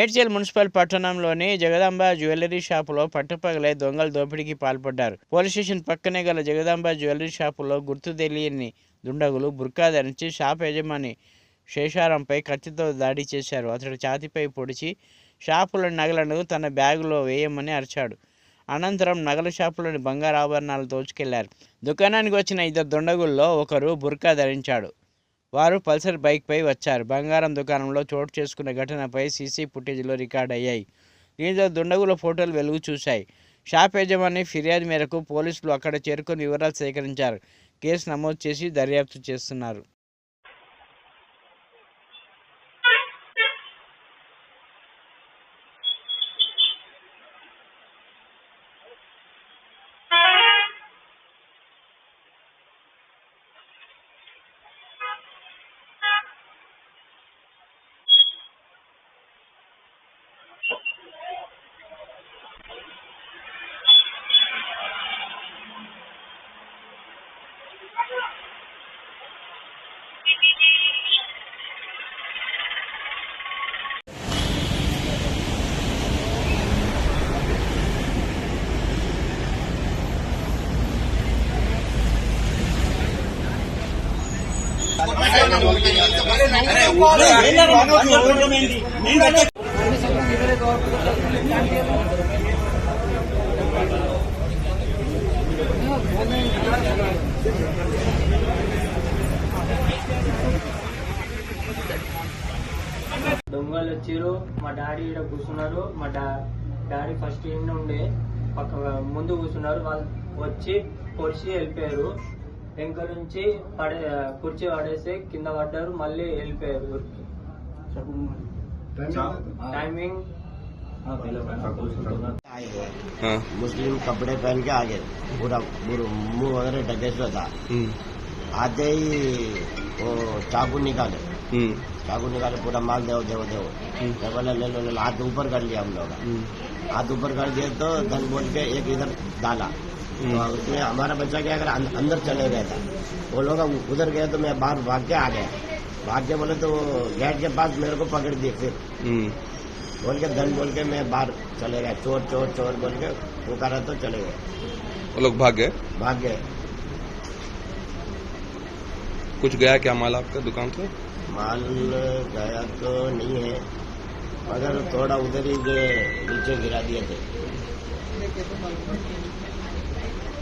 Medchal municipal పట్టణంలోని Jagadamba jewellery షాపులో పట్టపగలే దొంగలు దోపిడీకి పాల్పడ్డారు. పోలీస్ స్టేషన్ పక్కనే గల జగదాంబ జ్యువెలరీ షాపులో గుర్తు తెలియని దుండగులు బుర్కా ధరించి షాప్ యజమాని శేషారంపై కత్తితో దాడి చేశారు. అతడు ఛాతీపై పొడిచి షాపులోని నగలను తన బ్యాగులో వేయమని అరిచాడు. అనంతరం నగల షాపులోని బంగారు ఆభరణాలు దోచుకెళ్ళారు. దుకాణానికి వచ్చిన ఇద్దరు దుండగుల్లో ఒకరు బుర్కా ధరించాడు. వారు పల్సర్ బైక్పై వచ్చారు. బంగారం దుకాణంలో చోటు చేసుకున్న ఘటనపై సీసీ ఫుటేజ్లో రికార్డ్ అయ్యాయి. దీంతో దుండగుల ఫోటోలు వెలుగు చూశాయి. షాప్ యజమాని ఫిర్యాదు మేరకు పోలీసులు అక్కడ చేరుకొని వివరాలు సేకరించారు. కేసు నమోదు చేసి దర్యాప్తు చేస్తున్నారు. దొంగలు వచ్చారు మా డాడీ ఇక్కడ కూర్చున్నారు. మా డా డాడీ ఫస్ట్ ఇండి ఉండే. పక్క ముందు కూర్చున్నారు. వాళ్ళు వచ్చి పొడిచి వెళ్ళిపోయారు. వెనక నుంచి పడే కుర్చీ పడేసి కింద పడ్డారు మళ్ళీ వెళ్ళిపోయారు ఊరికి టైమింగ్ हाँ मुस्लिम कपड़े पहन के आ गए पूरा पूरा मुंह वगैरह ढके हुआ था हम्म, आते ही वो चाकू निकाले हम्म, चाकू निकाले पूरा माल देव देव देव हम्म। मैं बोला ले लो ले लो हाथ ऊपर कर लिया हम लोग हम्म, हाथ ऊपर कर दिए तो धन बोल के एक इधर डाला तो उसमें हमारा बच्चा क्या कर अं- अंदर चले गया था वो लोग उधर गए तो मैं बाहर भाग के आ गया। भाग के बोले तो गेट के पास मेरे को पकड़ दिए फिर। हम्म, बोल के धन बोल के मैं बाहर चले गया चोर चोर चोर बोल के पुकारा तो चले गए। वो लोग भाग गए? भाग गए। कुछ गया क्या माल आपका दुकान से? माल गया तो नहीं है मगर थोड़ा उधर ही नीचे गिरा दिए थे।